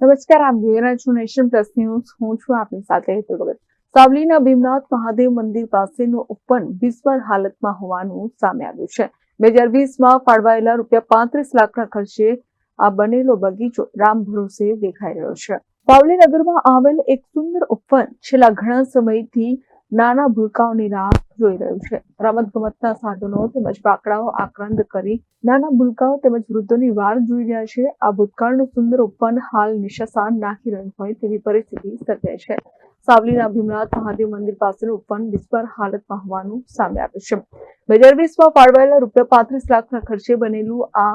નમસ્કાર આપ જોઈ છો નેશન પ્લસ ન્યૂઝ. હું છું આપની સાથે હેતુ ભગત. સાવલીના ભીમનાથ મહાદેવ મંદિર પાસેનું ઓપન બિસ્માર હાલતમાં હોવાનું સામે આવ્યું છે. બે હજાર વીસમાં ફાળવાયેલા રૂપિયા પાંત્રીસ લાખના ખર્ચે આ બનેલો બગીચો રામ ભરોસે દેખાઈ રહ્યો છે. સાવલી નગરમાં આવેલ એક સુંદર ઉપવન છેલ્લા ઘણા સમયથી નાના ભૂલકાઓની રાહ જોઈ રહ્યું છે. રમત ગમતના સાધનો તેમજ બાકડાઓ આક્રંદ કરી નાના ભૂલકાઓ તેમજ વૃદ્ધોની વાર જોઈ રહ્યા છે. આ ભૂતકાળનું સુંદર ઉપવન હાલ નિશાસાન નાખી રહ્યું હોય તેવી પરિસ્થિતિ સર્જાય છે. સાવલીના ભીમનાથ મહાદેવ મંદિર પાસેનું ઉપવન બિસ્માર હાલતમાં હોવાનું સામે આવ્યું છે. બે હજાર વીસમાં ફાળવાયેલા રૂપિયા પાંત્રીસ લાખના ખર્ચે બનેલું આ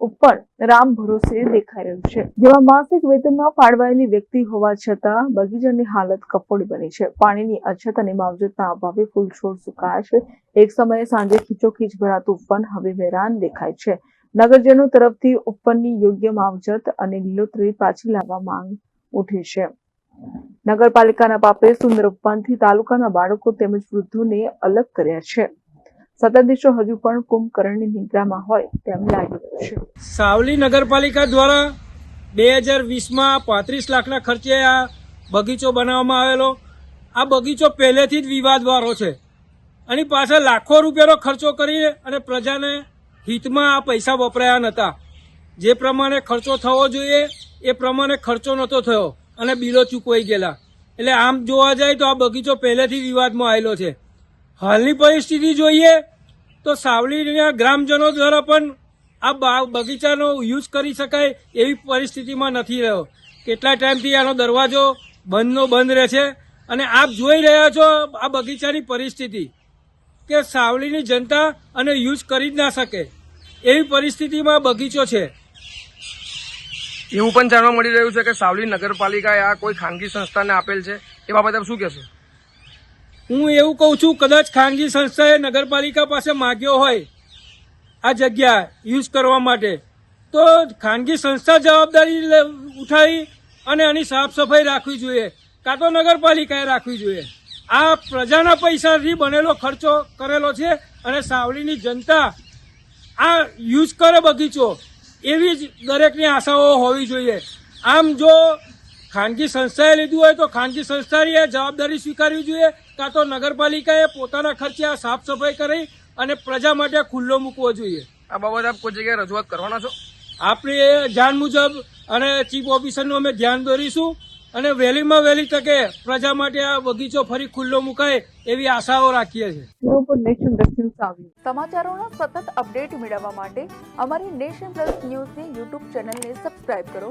ઉપવન રામ ભરોસે દેખાઈ રહ્યું છે. જેમાં માસિક વેતનમાં ફાળવાયેલી વ્યક્તિ હોવા છતાં બગીચાની હાલત કફોડી બની છે. પાણીની અછત અને માવજતના અભાવે ફૂલ છોડ સુકાયા છે. એક સમયે સાંજે ખીચોખીચ ભરાતું ઉપન હવે વેરાન દેખાય છે. નગરજનો તરફથી ઉપરની યોગ્ય માવજત અને લીલોતરી પાછી લાવવા માંગ ઉઠી છે. નગરપાલિકાના પાપે સુંદર ઉપવનથી તાલુકાના બાળકો તેમજ વૃદ્ધોને અલગ કર્યા છે. સત્તાધીશો હજુ પણ કુંભકર્ણની નિદ્રામાં હોય તેમ લાગી રહ્યું છે. સાવલી નગરપાલિકા દ્વારા બે હજાર વીસમાં પાંત્રીસ લાખના ખર્ચે આ બગીચો બનાવવામાં આવેલો. આ બગીચો પહેલેથી જ વિવાદવાળો છે. અને પાછળ લાખો રૂપિયાનો ખર્ચો કરી અને પ્રજાને હિતમાં આ પૈસા વપરાયા નહોતા જે પ્રમાણે ખર્ચો થવો જોઈએ, એ પ્રમાણે ખર્ચો નહોતો થયો અને બિલો ચૂકવાઈ ગયેલા. એટલે આમ જોવા જાય તો આ બગીચો પહેલેથી વિવાદમાં આવેલો છે. હાલની પરિસ્થિતિ જોઈએ તો સાવલીના ગ્રામજનો દ્વારા પણ આ બગીચાનો યુઝ કરી શકાય એવી પરિસ્થિતિમાં નથી રહ્યો. કેટલા ટાઈમથી આનો દરવાજો બંધનો બંધ રહે છે અને આપ જોઈ રહ્યા છો આ બગીચાની પરિસ્થિતિ કે સાવલીની જનતા અને યુઝ કરી જ ના શકે એવી પરિસ્થિતિમાં બગીચો છે. એવું પણ જાણવા મળી રહ્યું છે કે સાવલી નગરપાલિકાએ આ કોઈ ખાનગી સંસ્થાને આપેલ છે? એ બાબતે શું કહેશો? હું એવું કહું છું, કદાચ ખાનગી સંસ્થાએ નગરપાલિકા પાસે માગ્યો હોય આ જગ્યા યુઝ કરવા માટે, તો ખાનગી સંસ્થા જવાબદારી ઉઠાવી અને આની સાફ સફાઈ રાખવી જોઈએ, કાં તો નગરપાલિકાએ રાખવી જોઈએ. આ પ્રજાના પૈસાથી બનેલો ખર્ચો કરેલો છે અને સાવલીની જનતા આ યુઝ કરે બગીચો, એવી જ દરેકની આશાઓ હોવી જોઈએ. આમ જો ખાનગી સંસ્થાએ લીધું હોય તો ખાનગી સંસ્થાએ જવાબદારી સ્વીકારવી જોઈએ. કાં તો નગરપાલિકાએ પોતાના ખર્ચે આ સાફ સફાઈ કરી અને પ્રજા માટે ખુલ્લો મૂકવો જોઈએ. આ બાબત આપ કોઈ જગ્યાએ રજૂઆત કરવાના છો? આપણે જાણ મુજબ અને ચીફ ઓફિસરનું અમે ધ્યાન દોરીશું અને વહેલીમાં વહેલી તકે પ્રજા માટે આ બગીચો ફરી ખુલ્લો મુકાય એવી આશાઓ રાખીએ છીએ. સમાચારોના સતત અપડેટ મેળવવા માટે અમારી નેશન પ્લસ ન્યૂઝની યુટ્યુબ ચેનલને સબસ્ક્રાઇબ કરો.